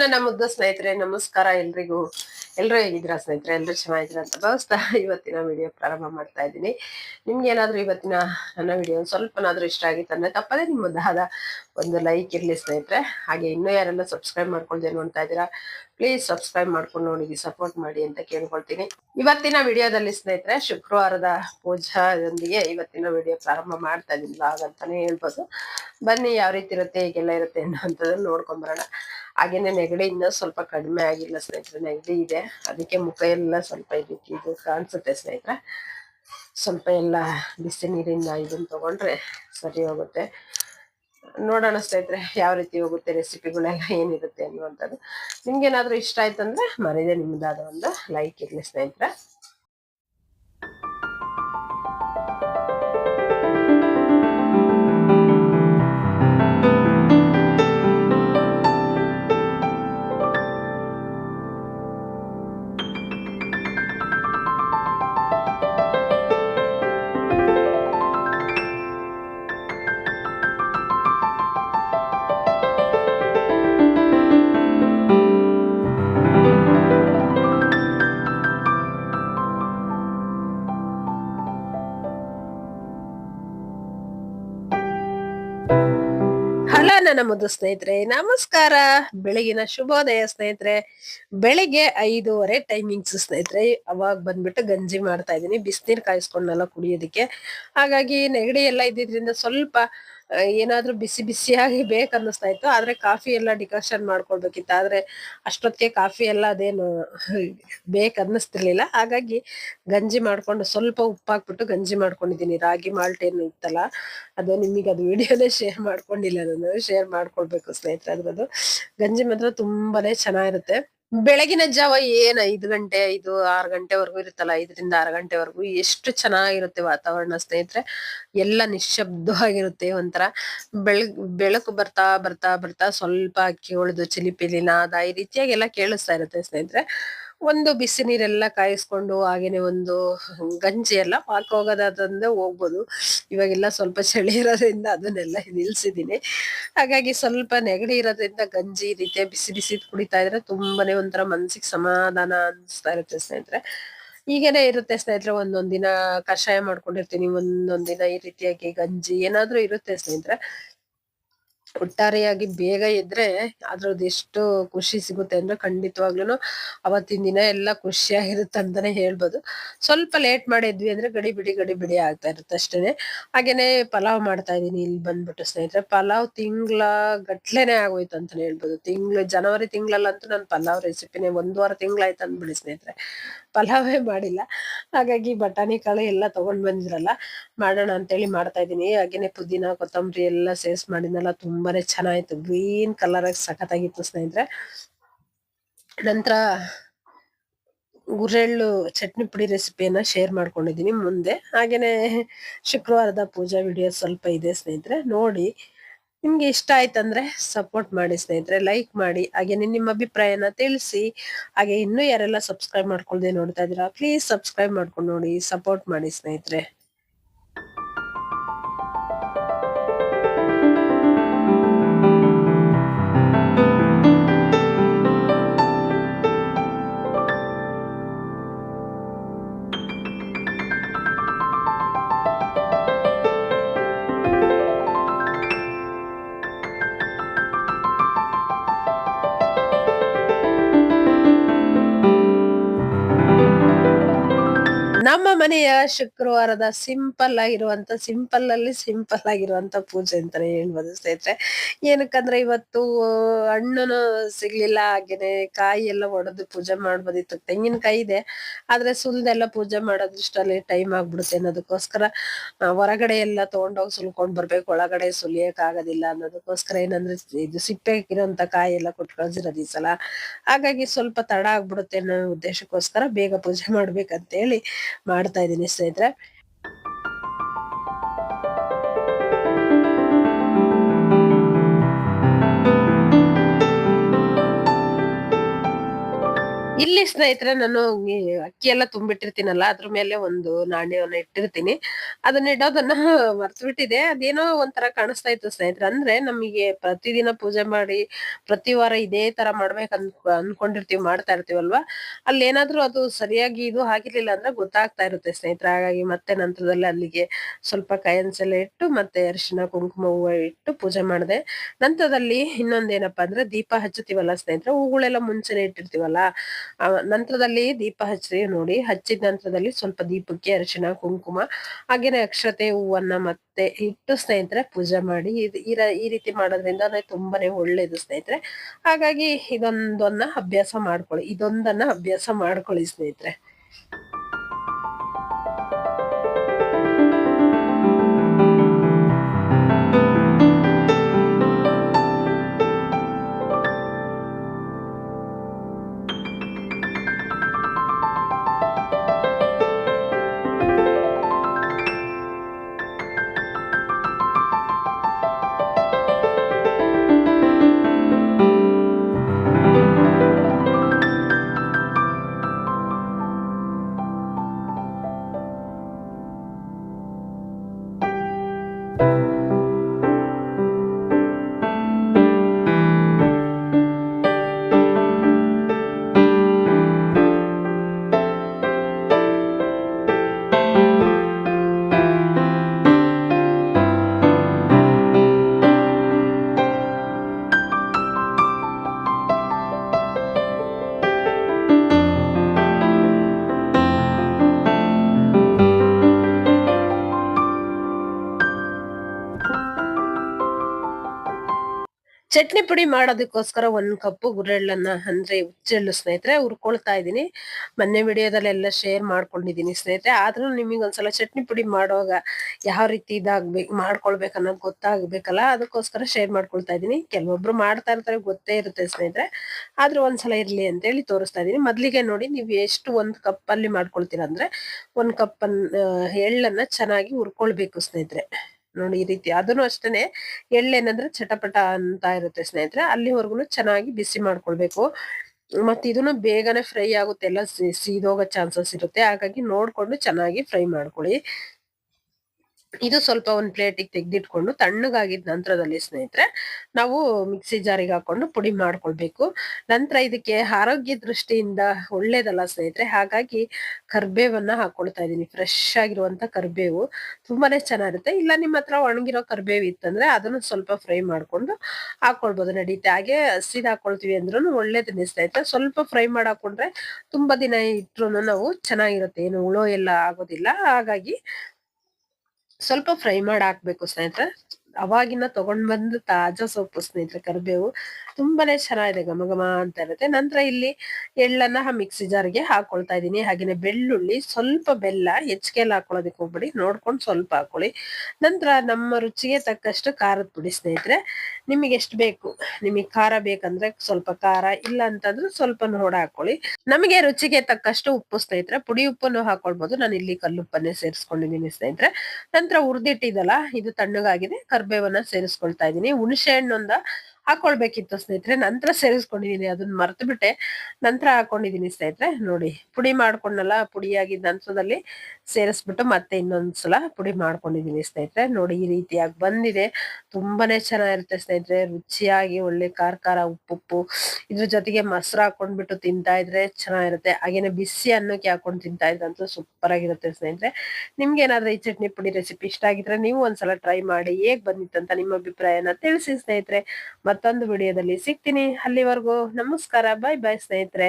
ನನ್ನ ಮುದ್ದು ಸ್ನೇಹಿತರೆ, ನಮಸ್ಕಾರ ಎಲ್ರಿಗೂ. ಎಲ್ಲರೂ ಹೇಗಿದ್ರ ಸ್ನೇಹಿತರೆ? ಎಲ್ಲರೂ ಚೆನ್ನಾಗಿದ್ರೆ ಅಂತ ಭಾವಿಸ್ತಾ ಇವತ್ತಿನ ವಿಡಿಯೋ ಪ್ರಾರಂಭ ಮಾಡ್ತಾ ಇದ್ದೀನಿ. ನಿಮ್ಗೆ ಏನಾದರೂ ಇವತ್ತಿನ ನನ್ನ ವಿಡಿಯೋ ಸ್ವಲ್ಪನಾದ್ರೂ ಇಷ್ಟ ಆಗಿತ್ತು ಅಂದ್ರೆ ತಪ್ಪದೇ ನಿಮ್ಮದಾದ ಒಂದು ಲೈಕ್ ಇರಲಿ ಸ್ನೇಹಿತರೆ. ಹಾಗೆ ಇನ್ನೂ ಯಾರೆಲ್ಲ ಸಬ್ಸ್ಕ್ರೈಬ್ ಮಾಡ್ಕೊಳ್ದೆ ನೋಡ್ತಾ ಇದ್ದೀರಾ ಪ್ಲೀಸ್ ಸಬ್ಸ್ಕ್ರೈಬ್ ಮಾಡ್ಕೊಂಡು ನೋಡಿ ಸಪೋರ್ಟ್ ಮಾಡಿ ಅಂತ ಕೇಳ್ಕೊಳ್ತೀನಿ. ಇವತ್ತಿನ ವಿಡಿಯೋದಲ್ಲಿ ಸ್ನೇಹಿತರೆ, ಶುಕ್ರವಾರದ ಪೂಜಾದೊಂದಿಗೆ ಇವತ್ತಿನ ವಿಡಿಯೋ ಪ್ರಾರಂಭ ಮಾಡ್ತಾ ಇದ್ದೀನಿ ಅಂತಾನೆ ಹೇಳ್ಬೋದು. ಬನ್ನಿ ಯಾವ ರೀತಿ ಇರುತ್ತೆ, ಹೀಗೆಲ್ಲ ಇರುತ್ತೆ ಅನ್ನೋಂಥದ್ದನ್ನು ನೋಡ್ಕೊಂಡ್ ಬರೋಣ. ಹಾಗೇನೆ ನೆಗಡಿ ಇನ್ನೂ ಸ್ವಲ್ಪ ಕಡಿಮೆ ಆಗಿಲ್ಲ ಸ್ನೇಹಿತರೆ, ನೆಗಡಿ ಇದೆ. ಅದಕ್ಕೆ ಮುಖ ಎಲ್ಲ ಸ್ವಲ್ಪ ಇದಕ್ಕೆ ಇದು ಕಾಣಿಸುತ್ತೆ ಸ್ನೇಹಿತರೆ. ಸ್ವಲ್ಪ ಎಲ್ಲ ಬಿಸಿ ನೀರಿಂದ ಇದನ್ನ ತಗೊಂಡ್ರೆ ಸರಿ ಹೋಗುತ್ತೆ. ನೋಡೋಣ ಸ್ನೇಹಿತರೆ, ಯಾವ ರೀತಿ ಹೋಗುತ್ತೆ ರೆಸಿಪಿಗಳೆಲ್ಲ ಏನಿರುತ್ತೆ ಅನ್ನುವಂಥದ್ದು. ಏನಾದರೂ ಇಷ್ಟ ಆಯ್ತಂದ್ರೆ ಮರೆಯದೆ ನಿಮ್ಮದಾದ ಒಂದು ಲೈಕ್ ಇರಲಿ ಸ್ನೇಹಿತರೆ. ನನ್ನ ಮುದ್ದು ಸ್ನೇಹಿತರೆ, ನಮಸ್ಕಾರ. ಬೆಳಗಿನ ಶುಭೋದಯ ಸ್ನೇಹಿತರೆ. ಬೆಳಿಗ್ಗೆ ಐದೂವರೆ ಟೈಮಿಂಗ್ಸ್ ಸ್ನೇಹಿತರೆ, ಅವಾಗ ಬಂದ್ಬಿಟ್ಟು ಗಂಜಿ ಮಾಡ್ತಾ ಇದ್ದೀನಿ. ಬಿಸಿನೀರು ಕಾಯಿಸ್ಕೊಂಡೆಲ್ಲ ಕುಡಿಯೋದಕ್ಕೆ. ಹಾಗಾಗಿ ನೆಗಡಿ ಎಲ್ಲ ಇದ್ದಿದ್ರಿಂದ ಸ್ವಲ್ಪ ಏನಾದ್ರೂ ಬಿಸಿ ಬಿಸಿಯಾಗಿ ಬೇಕನ್ನಿಸ್ತಾ ಇತ್ತು. ಆದ್ರೆ ಕಾಫಿ ಎಲ್ಲ ಡಿಕಾಷನ್ ಮಾಡ್ಕೊಳ್ಬೇಕಿತ್ತು. ಆದ್ರೆ ಅಷ್ಟೊತ್ತಿಗೆ ಕಾಫಿ ಎಲ್ಲ ಅದೇನು ಬೇಕನ್ನಿಸ್ತಿರ್ಲಿಲ್ಲ ಹಾಗಾಗಿ ಗಂಜಿ ಮಾಡ್ಕೊಂಡು ಸ್ವಲ್ಪ ಉಪ್ಪು ಹಾಕ್ಬಿಟ್ಟು ಗಂಜಿ ಮಾಡ್ಕೊಂಡಿದ್ದೀನಿ. ರಾಗಿ, ಮಾಲ್ಟ್ ಏನು ಇತ್ತಲ್ಲ, ಅದು ನಿಮಗೆ ಅದು ವಿಡಿಯೋನೇ ಶೇರ್ ಮಾಡ್ಕೊಂಡಿಲ್ಲ ನಾನು. ಶೇರ್ ಮಾಡ್ಕೊಳ್ಬೇಕು ಸ್ನೇಹಿತರೆ, ಅದ್ರದ್ದು. ಗಂಜಿ ಮಾತ್ರ ತುಂಬಾನೇ ಚೆನ್ನಾಗಿರುತ್ತೆ. ಬೆಳಗಿನ ಜಾವ ಏನ್ ಐದು ಗಂಟೆ, ಐದು, ಆರು ಗಂಟೆವರೆಗೂ ಇರುತ್ತಲ್ಲ, ಐದರಿಂದ ಆರು ಗಂಟೆವರೆಗೂ ಎಷ್ಟು ಚೆನ್ನಾಗಿರುತ್ತೆ ವಾತಾವರಣ ಸ್ನೇಹಿತರೆ. ಎಲ್ಲ ನಿಶ್ಶಬ್ದವಾಗಿರುತ್ತೆ ಒಂಥರ. ಬೆಳಗ್ ಬೆಳಕು ಬರ್ತಾ ಬರ್ತಾ ಬರ್ತಾ ಸ್ವಲ್ಪ ಅಕ್ಕಿ ಉಳಿದು ಚಿಲಿಪಿಲಿನ ಅದ ಈ ರೀತಿಯಾಗಿ ಎಲ್ಲ ಕೇಳಿಸ್ತಾ ಇರುತ್ತೆ ಸ್ನೇಹಿತರೆ. ಒಂದು ಬಿಸಿ ನೀರೆಲ್ಲ ಕಾಯಿಸ್ಕೊಂಡು ಹಾಗೇನೆ ಒಂದು ಗಂಜಿ ಎಲ್ಲ ಪಾಕ ಹೋಗೋದಾದ್ರೆ ಹೋಗ್ಬೋದು. ಇವಾಗೆಲ್ಲ ಸ್ವಲ್ಪ ಚಳಿ ಇರೋದ್ರಿಂದ ಅದನ್ನೆಲ್ಲ ನಿಲ್ಸಿದ್ದೀನಿ. ಹಾಗಾಗಿ ಸ್ವಲ್ಪ ನೆಗಡಿ ಇರೋದ್ರಿಂದ ಗಂಜಿ ರೀತಿಯ ಬಿಸಿ ಬಿಸಿ ಕುಡಿತಾ ಇದ್ರೆ ತುಂಬಾನೇ ಒಂಥರ ಮನ್ಸಿಗೆ ಸಮಾಧಾನ ಅನಿಸ್ತಾ ಇರುತ್ತೆ ಸ್ನೇಹಿತರೆ. ಈಗೇನೆ ಇರುತ್ತೆ ಸ್ನೇಹಿತರೆ ಒಂದೊಂದಿನ ದಿನ ಕಷಾಯ ಮಾಡ್ಕೊಂಡಿರ್ತೀನಿ, ಒಂದೊಂದ್ ದಿನ ಈ ರೀತಿಯಾಗಿ ಗಂಜಿ ಏನಾದ್ರೂ ಇರುತ್ತೆ ಸ್ನೇಹಿತರೆ. ಒಟ್ಟಾರೆಯಾಗಿ ಬೇಗ ಇದ್ರೆ ಅದ್ರದ್ದು ಎಷ್ಟು ಖುಷಿ ಸಿಗುತ್ತೆ ಅಂದ್ರೆ ಖಂಡಿತವಾಗ್ಲೂ ಅವತ್ತಿನ ದಿನ ಎಲ್ಲ ಖುಷಿಯಾಗಿರುತ್ತೆ ಅಂತಾನೆ ಹೇಳ್ಬೋದು. ಸ್ವಲ್ಪ ಲೇಟ್ ಮಾಡಿದ್ವಿ ಅಂದ್ರೆ ಗಡಿ ಬಿಡಿ ಗಡಿ ಬಿಡಿ ಆಗ್ತಾ ಇರುತ್ತೆ ಅಷ್ಟೇನೆ. ಹಾಗೇನೆ ಪಲಾವ್ ಮಾಡ್ತಾ ಇದೀನಿ ಇಲ್ಲಿ ಬಂದ್ಬಿಟ್ಟು ಸ್ನೇಹಿತರೆ. ಪಲಾವ್ ತಿಂಗ್ಳ ಗಟ್ಲೆನೆ ಆಗೋಯ್ತು ಅಂತಾನೆ ಹೇಳ್ಬೋದು. ತಿಂಗ್ಳು, ಜನವರಿ ತಿಂಗಳಲ್ಲಂತೂ ನಾನು ಪಲಾವ್ ರೆಸಿಪಿನೇ ಒಂದೂವರೆ ತಿಂಗ್ಳಾಯ್ತು ಅಂದ್ಬಿಡಿ ಸ್ನೇಹಿತರೆ. ಪಲಾವೇ ಮಾಡಿಲ್ಲ. ಹಾಗಾಗಿ ಬಟಾಣಿ, ಕಾಳು ಎಲ್ಲ ತಗೊಂಡ್ ಬಂದಿದ್ರಲ್ಲ, ಮಾಡೋಣ ಅಂತೇಳಿ ಮಾಡ್ತಾ ಇದೀನಿ ಹಾಗೇನೆ ಪುದೀನ, ಕೊತ್ತಂಬರಿ ಎಲ್ಲ ಸೇರ್ಸ್ ಮಾಡಿದ್ನಲ್ಲ, ತುಂಬಾನೇ ಚೆನ್ನಾಗಿತ್ತು. ಗ್ರೀನ್ ಕಲರಾಗಿ ಸಖತ್ತಾಗಿತ್ತು ಸ್ನೇಹಿತರೆ. ನಂತರ ಗುರೆಳ್ಳು ಚಟ್ನಿ ಪುಡಿ ರೆಸಿಪಿಯನ್ನ ಶೇರ್ ಮಾಡ್ಕೊಂಡಿದೀನಿ ಮುಂದೆ. ಹಾಗೇನೆ ಶುಕ್ರವಾರದ ಪೂಜಾ ವಿಡಿಯೋ ಸ್ವಲ್ಪ ಇದೆ ಸ್ನೇಹಿತರೆ. ನೋಡಿ ನಿಮ್ಗೆ ಇಷ್ಟ ಆಯ್ತಂದ್ರೆ ಸಪೋರ್ಟ್ ಮಾಡಿ ಸ್ನೇಹಿತರೆ ಲೈಕ್ ಮಾಡಿ, ಹಾಗೆ ನಿಮ್ಮ ಅಭಿಪ್ರಾಯನ ತಿಳಿಸಿ, ಹಾಗೆ ಇನ್ನೂ ಯಾರೆಲ್ಲ ಸಬ್ಸ್ಕ್ರೈಬ್ ಮಾಡ್ಕೊಳ್ದೆ ನೋಡ್ತಾ ಇದ್ದೀರಾ ಪ್ಲೀಸ್ ಸಬ್ಸ್ಕ್ರೈಬ್ ಮಾಡ್ಕೊಂಡು ನೋಡಿ ಸಪೋರ್ಟ್ ಮಾಡಿ ಸ್ನೇಹಿತರೆ. ಮನೆಯ ಶುಕ್ರವಾರದ ಸಿಂಪಲ್ ಆಗಿರುವಂತ, ಸಿಂಪಲ್ ಅಲ್ಲಿ ಸಿಂಪಲ್ ಆಗಿರುವಂತ ಪೂಜೆ ಅಂತಾನೆ ಹೇಳ್ಬೋದು ಸ್ನೇಹಿತರೆ. ಏನಕ್ಕಂದ್ರೆ ಇವತ್ತು ಹಣ್ಣುನು ಸಿಗ್ಲಿಲ್ಲ, ಹಾಗೇನೆ ಕಾಯಿ ಎಲ್ಲ ಒಡೆದು ಪೂಜೆ ಮಾಡ್ಬೋದಿತ್ತು. ತೆಂಗಿನಕಾಯಿ ಇದೆ, ಆದ್ರೆ ಸುಲ್ದೆಲ್ಲ ಪೂಜೆ ಮಾಡೋದ್ರಷ್ಟಲ್ಲಿ ಟೈಮ್ ಆಗ್ಬಿಡುತ್ತೆ ಅನ್ನೋದಕ್ಕೋಸ್ಕರ ಹೊರಗಡೆ ಎಲ್ಲ ತಗೊಂಡೋಗಿ ಸುಲ್ಕೊಂಡ್ ಬರ್ಬೇಕು. ಒಳಗಡೆ ಸುಲಿಯಕ್ ಆಗೋದಿಲ್ಲ ಅನ್ನೋದಕ್ಕೋಸ್ಕರ ಏನಂದ್ರೆ, ಇದು ಸಿಪ್ಪೆ ಇರೋಂತ ಕಾಯಿ ಎಲ್ಲ ಕೊಟ್ಟು ಕಳ್ಸಿರೋದು ಈ ಸಲ. ಹಾಗಾಗಿ ಸ್ವಲ್ಪ ತಡ ಆಗ್ಬಿಡುತ್ತೆ ಅನ್ನೋ ಉದ್ದೇಶಕ್ಕೋಸ್ಕರ ಬೇಗ ಪೂಜೆ ಮಾಡ್ಬೇಕಂತ ಹೇಳಿ ಮಾಡ್ತಾ ಇದೀನಿ ಸ್ನೇಹಿತರೆ ಇಲ್ಲಿ ಸ್ನೇಹಿತರೆ, ನಾನು ಅಕ್ಕಿ ಎಲ್ಲ ತುಂಬಿಟ್ಟಿರ್ತೀನಲ್ಲ, ಅದ್ರ ಮೇಲೆ ಒಂದು ನಾಣ್ಯವನ್ನ ಇಟ್ಟಿರ್ತೀನಿ. ಅದನ್ನ ಇಡೋದನ್ನ ಮರ್ತು ಬಿಟ್ಟಿದೆ ಅದೇನೋ ಒಂಥರ ಕಾಣಿಸ್ತಾ ಇತ್ತು ಸ್ನೇಹಿತರೆ. ಅಂದ್ರೆ ನಮಗೆ ಪ್ರತಿದಿನ ಪೂಜೆ ಮಾಡಿ, ಪ್ರತಿ ವಾರ ಇದೇ ತರ ಮಾಡ್ಬೇಕು ಅನ್, ಅನ್ಕೊಂಡಿರ್ತೀವಿ, ಮಾಡ್ತಾ ಇರ್ತೀವಲ್ವಾ? ಅಲ್ಲಿ ಏನಾದ್ರೂ ಅದು ಸರಿಯಾಗಿ ಇದು ಆಗಿರ್ಲಿಲ್ಲ ಅಂದ್ರೆ ಗೊತ್ತಾಗ್ತಾ ಇರುತ್ತೆ ಸ್ನೇಹಿತರೆ. ಹಾಗಾಗಿ ಮತ್ತೆ ನಂತರದಲ್ಲಿ ಅಲ್ಲಿಗೆ ಸ್ವಲ್ಪ ಕೈಯನ್ಸೆಲ್ಲ ಇಟ್ಟು, ಮತ್ತೆ ಅರಿಶಿನ, ಕುಂಕುಮ ಹೂವು ಇಟ್ಟು ಪೂಜೆ ಮಾಡಿದೆ. ನಂತರದಲ್ಲಿ ಇನ್ನೊಂದೇನಪ್ಪ ಅಂದ್ರೆ ದೀಪ ಹಚ್ಚುತ್ತೀವಲ್ಲ ಸ್ನೇಹಿತರೆ, ಹೂಗಳೆಲ್ಲ ಮುಂಚೆನೆ ಇಟ್ಟಿರ್ತೀವಲ್ಲ ಆ, ನಂತರದಲ್ಲಿ ದೀಪ ಹಚ್ಚಿ ನೋಡಿ, ಹಚ್ಚಿದ ನಂತರದಲ್ಲಿ ಸ್ವಲ್ಪ ದೀಪಕ್ಕೆ ಅರಿಶಿನ ಕುಂಕುಮ, ಹಾಗೇನೆ ಅಕ್ಷತೆ, ಹೂವನ್ನ ಮತ್ತೆ ಇಟ್ಟು ಸ್ನೇಹಿತರೆ ಪೂಜೆ ಮಾಡಿ. ಈ ರೀತಿ ಮಾಡೋದ್ರಿಂದ ತುಂಬಾನೇ ಒಳ್ಳೇದು ಸ್ನೇಹಿತರೆ. ಹಾಗಾಗಿ ಇದೊಂದನ್ನ ಅಭ್ಯಾಸ ಮಾಡ್ಕೊಳ್ಳಿ. ಇದೊಂದನ್ನ ಅಭ್ಯಾಸ ಮಾಡ್ಕೊಳ್ಳಿ ಸ್ನೇಹಿತರೆ. ಚಟ್ನಿ ಪುಡಿ ಮಾಡೋದಕ್ಕೋಸ್ಕರ ಒಂದ್ ಕಪ್ಪು ಗುರೆಳ್ಳನ್ನ ಅಂದ್ರೆ ಹುಚ್ಚೆಳ್ಳು ಸ್ನೇಹಿತರೆ ಹುರ್ಕೊಳ್ತಾ ಇದ್ದೀನಿ. ಮೊನ್ನೆ ವಿಡಿಯೋದಲ್ಲೆಲ್ಲ ಶೇರ್ ಮಾಡ್ಕೊಂಡಿದೀನಿ ಸ್ನೇಹಿತರೆ. ಆದ್ರೂ ನಿಮಗೆ ಒಂದ್ಸಲ ಚಟ್ನಿ ಪುಡಿ ಮಾಡುವಾಗ ಯಾವ ರೀತಿ ಇದಾಗ್ಬೇಕು ಮಾಡ್ಕೊಳ್ಬೇಕು ಅನ್ನೋದು ಗೊತ್ತಾಗ್ಬೇಕಲ್ಲ, ಅದಕ್ಕೋಸ್ಕರ ಶೇರ್ ಮಾಡ್ಕೊಳ್ತಾ ಇದೀನಿ ಕೆಲವೊಬ್ರು ಮಾಡ್ತಾ ಇರ್ತಾರೆ, ಗೊತ್ತೇ ಇರುತ್ತೆ ಸ್ನೇಹಿತರೆ. ಆದ್ರೂ ಒಂದ್ಸಲ ಇರ್ಲಿ ಅಂತ ಹೇಳಿ ತೋರಿಸ್ತಾ ಇದೀನಿ ಮೊದ್ಲಿಗೆ ನೋಡಿ ನೀವು ಎಷ್ಟು ಒಂದ್ ಕಪ್ ಅಲ್ಲಿ ಮಾಡ್ಕೊಳ್ತೀರಾ ಅಂದ್ರೆ ಒಂದ್ ಕಪ್ ಎಳ್ಳನ್ನ ಚೆನ್ನಾಗಿ ಹುರ್ಕೊಳ್ಬೇಕು ಸ್ನೇಹಿತರೆ. ನೋಡಿ ಈ ರೀತಿ. ಅದನ್ನು ಅಷ್ಟೇನೆ ಎಳ್ಳೇನಂದ್ರೆ ಚಟಪಟ ಅಂತ ಇರುತ್ತೆ ಸ್ನೇಹಿತರೆ. ಅಲ್ಲಿವರೆಗೂ ಚೆನ್ನಾಗಿ ಬಿಸಿ ಮಾಡ್ಕೊಳ್ಬೇಕು. ಮತ್ತೆ ಇದನ್ನು ಬೇಗನೆ ಫ್ರೈ ಆಗುತ್ತೆ. ಎಲ್ಲ ಸೀದೋಗೋ ಚಾನ್ಸಸ್ ಇರುತ್ತೆ. ಹಾಗಾಗಿ ನೋಡ್ಕೊಂಡು ಚೆನ್ನಾಗಿ ಫ್ರೈ ಮಾಡ್ಕೊಳ್ಳಿ. ಇದು ಸ್ವಲ್ಪ ಒಂದ್ ಪ್ಲೇಟಿಗೆ ತೆಗೆದಿಟ್ಕೊಂಡು ತಣ್ಣಗಾಗಿದ್ದ ನಂತರದಲ್ಲಿ ಸ್ನೇಹಿತರೆ ನಾವು ಮಿಕ್ಸಿ ಜಾರಿಗೆ ಹಾಕೊಂಡು ಪುಡಿ ಮಾಡ್ಕೊಳ್ಬೇಕು. ನಂತರ ಇದಕ್ಕೆ ಆರೋಗ್ಯ ದೃಷ್ಟಿಯಿಂದ ಒಳ್ಳೇದಲ್ಲ ಸ್ನೇಹಿತರೆ, ಹಾಗಾಗಿ ಕರ್ಬೇವನ್ನ ಹಾಕೊಳ್ತಾ ಇದೀನಿ ಫ್ರೆಶ್ ಆಗಿರುವಂತ ಕರ್ಬೇವು ತುಂಬಾನೇ ಚೆನ್ನಾಗಿರುತ್ತೆ. ಇಲ್ಲ ನಿಮ್ಮ ಹತ್ರ ಒಣಗಿರೋ ಕರ್ಬೇವು ಇತ್ತಂದ್ರೆ ಅದನ್ನು ಸ್ವಲ್ಪ ಫ್ರೈ ಮಾಡ್ಕೊಂಡು ಹಾಕೊಳ್ಬೋದು. ನಡೀತೆ. ಹಾಗೆ ಹಸಿದ ಹಾಕೊಳ್ತೀವಿ ಅಂದ್ರೂ ಒಳ್ಳೇದು ಸ್ನೇಹಿತರೆ. ಸ್ವಲ್ಪ ಫ್ರೈ ಮಾಡಿ ಹಾಕೊಂಡ್ರೆ ತುಂಬಾ ದಿನ ಇಟ್ರು ನಾವು ಚೆನ್ನಾಗಿರುತ್ತೆ. ಏನು ಹುಳು ಎಲ್ಲ ಆಗೋದಿಲ್ಲ. ಹಾಗಾಗಿ ಸ್ವಲ್ಪ ಫ್ರೈ ಮಾಡಿ ಹಾಕ್ಬೇಕು ಸ್ನೇಹಿತರೆ. ಅವಾಗಿನ ತಗೊಂಡ್ ಬಂದು ತಾಜಾ ಸೊಪ್ಪು ಸ್ನೇಹಿತರೆ, ಕರಿಬೇವು ತುಂಬಾನೇ ಚೆನ್ನಾಗಿದೆ ಘಮ ಘಮ ಅಂತ ಇರುತ್ತೆ. ನಂತರ ಇಲ್ಲಿ ಎಳ್ಳನ್ನ ಮಿಕ್ಸಿ ಜಾರ್ಗೆ ಹಾಕೊಳ್ತಾ ಇದೀನಿ ಹಾಗೇನೆ ಬೆಳ್ಳುಳ್ಳಿ, ಸ್ವಲ್ಪ ಬೆಲ್ಲ ಹೆಚ್ಚಿಗೆಲ್ಲ ಹಾಕೊಳ್ಳೋದಕ್ಕೆ ಹೋಗ್ಬೇಡಿ. ನೋಡ್ಕೊಂಡು ಸ್ವಲ್ಪ ಹಾಕೊಳ್ಳಿ. ನಂತರ ನಮ್ಮ ರುಚಿಗೆ ತಕ್ಕಷ್ಟು ಖಾರದ ಪುಡಿ ಸ್ನೇಹಿತರೆ. ನಿಮಗೆ ಎಷ್ಟು ಬೇಕು? ನಿಮಗೆ ಖಾರ ಬೇಕಂದ್ರೆ ಸ್ವಲ್ಪ ಖಾರ, ಇಲ್ಲ ಅಂತಂದ್ರೆ ಸ್ವಲ್ಪ ನೋಡ ಹಾಕೊಳ್ಳಿ. ನಮಗೆ ರುಚಿಗೆ ತಕ್ಕಷ್ಟು ಉಪ್ಪು ಸ್ನೇಹಿತರೆ. ಪುಡಿ ಉಪ್ಪನ್ನು ಹಾಕೊಳ್ಬಹುದು ನಾನು ಇಲ್ಲಿ ಕಲ್ಲುಪ್ಪನ್ನೇ ಸೇರಿಸ್ಕೊಂಡಿದ್ದೀನಿ ಸ್ನೇಹಿತರೆ. ನಂತರ ಹುರಿದಿಟ್ಟಿದಲ್ಲ ಇದು ತಣ್ಣಗಾಗಿದೆ. ಕರ್ಬೇವನ್ನ ಸೇರಿಸ್ಕೊಳ್ತಾ ಇದ್ದೀನಿ. ಹುಣಸೆ ಹಣ್ಣೊಂದ ಹಾಕೊಳ್ಬೇಕಿತ್ತು ಸ್ನೇಹಿತರೆ, ನಂತರ ಸೇರಿಸ್ಕೊಂಡಿದ್ದೀನಿ ಅದನ್ನ ಮರ್ತು ಬಿಟ್ಟೆ ನಂತರ ಹಾಕೊಂಡಿದ್ದೀನಿ ಸ್ನೇಹಿತರೆ, ನೋಡಿ, ಪುಡಿ ಮಾಡ್ಕೊಂಡಲ್ಲ ಪುಡಿಯಾಗಿದ್ದ ಅಂಶದಲ್ಲಿ ಸೇರಿಸ್ಬಿಟ್ಟು ಮತ್ತೆ ಇನ್ನೊಂದ್ಸಲ ಪುಡಿ ಮಾಡ್ಕೊಂಡಿದ್ದೀನಿ ಸ್ನೇಹಿತರೆ. ನೋಡಿ, ಈ ರೀತಿಯಾಗಿ ಬಂದಿದೆ. ತುಂಬಾನೇ ಚೆನ್ನಾಗಿರುತ್ತೆ ಸ್ನೇಹಿತರೆ, ರುಚಿಯಾಗಿ ಒಳ್ಳೆ ಖಾರ ಖಾರ ಉಪ್ಪುಪ್ಪು, ಇದ್ರ ಜೊತೆಗೆ ಮೊಸರು ಹಾಕೊಂಡ್ಬಿಟ್ಟು ತಿಂತಾ ಇದ್ರೆ ಚೆನ್ನಾಗಿರುತ್ತೆ. ಹಾಗೇನೆ ಬಿಸಿ ಅನ್ನಕ್ಕೆ ಹಾಕೊಂಡು ತಿಂತಾ ಅಂತೂ ಸೂಪರ್ ಆಗಿರುತ್ತೆ ಸ್ನೇಹಿತರೆ. ನಿಮ್ಗೆ ಏನಾದ್ರೂ ಈ ಚಟ್ನಿ ಪುಡಿ ರೆಸಿಪಿ ಇಷ್ಟ ಆಗಿದ್ರೆ ನೀವು ಒಂದ್ಸಲ ಟ್ರೈ ಮಾಡಿ, ಹೇಗ್ ಬಂದಿತ್ತಂತ ನಿಮ್ಮ ಅಭಿಪ್ರಾಯನ ತಿಳಿಸಿ ಸ್ನೇಹಿತರೆ. ಮತ್ತೊಂದು ವಿಡಿಯೋದಲ್ಲಿ ಸಿಗ್ತೀನಿ. ಅಲ್ಲಿವರೆಗೂ ನಮಸ್ಕಾರ ಬಾಯ್ ಬಾಯ್ ಸ್ನೇಹಿತರೆ.